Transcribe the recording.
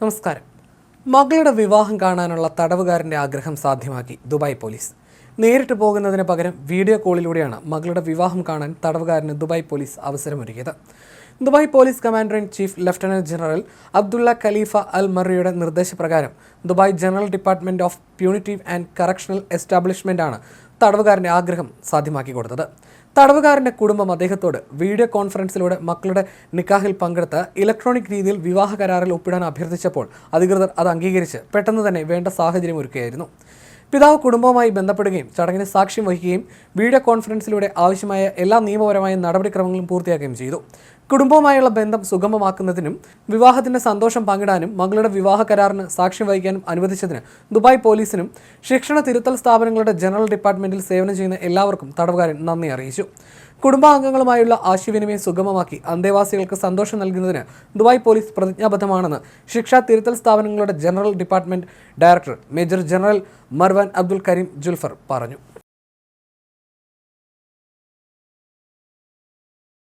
നമസ്കാരം. മകളുടെ വിവാഹം കാണാനുള്ള തടവുകാരന്റെ ആഗ്രഹം സാധ്യമാക്കി ദുബായ് പോലീസ്. നേരിട്ട് പോകുന്നതിന് പകരം വീഡിയോ കോളിലൂടെയാണ് മകളുടെ വിവാഹം കാണാൻ തടവുകാരന് Dubai police അവസരമൊരുക്കിയത്. Dubai police commander in chief lieutenant general Abdullah Khalifa Al മറിയുടെ നിർദ്ദേശപ്രകാരം Dubai general department of punitive and correctional എസ്റ്റാബ്ലിഷ്മെന്റാണ് തടവുകാരന്റെ ആഗ്രഹം സാധ്യമാക്കി കൊടുത്തത്. തടവുകാരന്റെ കുടുംബം അദ്ദേഹത്തോട് വീഡിയോ കോൺഫറൻസിലൂടെ മക്കളുടെ നിക്കാഹിൽ പങ്കെടുത്ത് ഇലക്ട്രോണിക് രീതിയിൽ വിവാഹ കരാറിൽ ഒപ്പിടാൻ അഭ്യർത്ഥിച്ചപ്പോൾ അധികൃതർ അത് അംഗീകരിച്ച് പെട്ടെന്ന് തന്നെ വേണ്ട സാഹചര്യം ഒരുക്കുകയായിരുന്നു. പിതാവ് കുടുംബവുമായി ബന്ധപ്പെടുകയും ചടങ്ങിന് സാക്ഷ്യം വഹിക്കുകയും വീഡിയോ കോൺഫറൻസിലൂടെ ആവശ്യമായ എല്ലാ നിയമപരമായ നടപടിക്രമങ്ങളും പൂർത്തിയാക്കുകയും ചെയ്തു. കുടുംബവുമായുള്ള ബന്ധം സുഗമമാക്കുന്നതിനും വിവാഹത്തിന്റെ സന്തോഷം പങ്കിടാനും മകളുടെ വിവാഹ കരാറിന് സാക്ഷ്യം വഹിക്കാനും അനുവദിച്ചതിന് ദുബായ് പോലീസിനും ശിക്ഷണ തിരുത്തൽ സ്ഥാപനങ്ങളുടെ ജനറൽ ഡിപ്പാർട്ട്മെന്റിൽ സേവനം ചെയ്യുന്ന എല്ലാവർക്കും തടവുകാരൻ നന്ദി അറിയിച്ചു. കുടുംബാംഗങ്ങളുമായുള്ള ആശയവിനിമയം സുഗമമാക്കി അന്തേവാസികൾക്ക് സന്തോഷം നൽകുന്നതിന് ദുബായ് പോലീസ് പ്രതിജ്ഞാബദ്ധമാണെന്ന് ശിക്ഷാ തിരുത്തൽ സ്ഥാപനങ്ങളുടെ general department director major general Marwan Abdul Kareem Julfar പറഞ്ഞു.